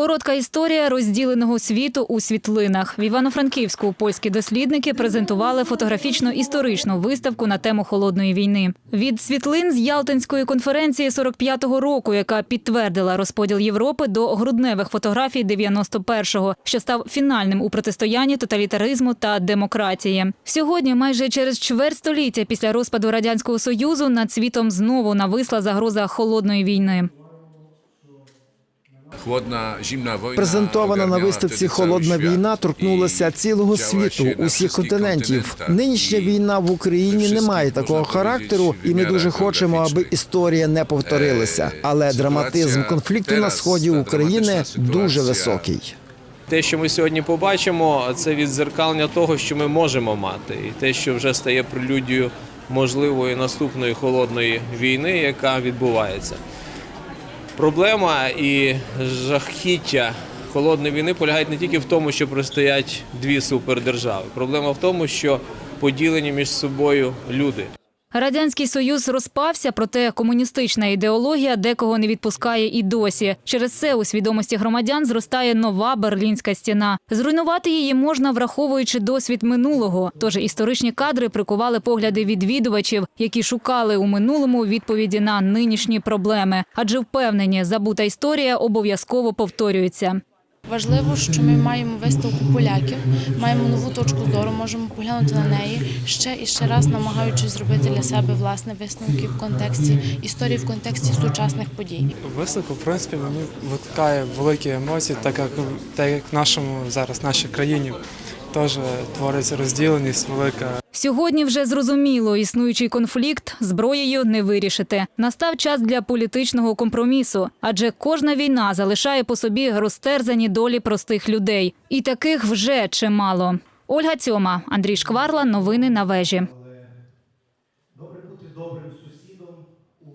Коротка історія розділеного світу у світлинах. В Івано-Франківську польські дослідники презентували фотографічно-історичну виставку на тему холодної війни. Від світлин з Ялтинської конференції 45-го року, яка підтвердила розподіл Європи до грудневих фотографій 91-го, що став фінальним у протистоянні тоталітаризму та демократії. Сьогодні, майже через чверть століття після розпаду радянського союзу, над світом знову нависла загроза холодної війни. Презентована на виставці Холодна війна торкнулася цілого світу, усіх континентів. Нинішня війна в Україні не має такого характеру, і ми дуже хочемо, аби історія не повторилася. Е, Але драматизм конфлікту на сході України дуже високий. Те, що ми сьогодні побачимо, це відзеркалення того, що ми можемо мати, і те, що вже стає прелюдією можливої наступної холодної війни, яка відбувається. Проблема і жахіття холодної війни полягають не тільки в тому, що простоять дві супердержави. Проблема в тому, що поділені між собою люди. Радянський Союз розпався, проте комуністична ідеологія декого не відпускає і досі. Через це у свідомості громадян зростає нова берлінська стіна. Зруйнувати її можна, враховуючи досвід минулого. Тож історичні кадри прикували погляди відвідувачів, які шукали у минулому відповіді на нинішні проблеми. Адже впевнені, забута історія обов'язково повторюється. Важливо, що ми маємо виставку поляків, маємо нову точку зору, можемо поглянути на неї ще і ще раз, намагаючись зробити для себе власне висновки в контексті історії, в контексті сучасних подій. Виставка, в принципі, мені викликає великі емоції, так як, так як в нашому зараз нашій країні теж твориться розділеність велика. Сьогодні вже зрозуміло, існуючий конфлікт зброєю не вирішити. Настав час для політичного компромісу, адже кожна війна залишає по собі розтерзані долі простих людей, і таких вже чимало. Ольга Цьома, Андрій Шкварла, новини на вежі. Добре бути добрим сусідом у.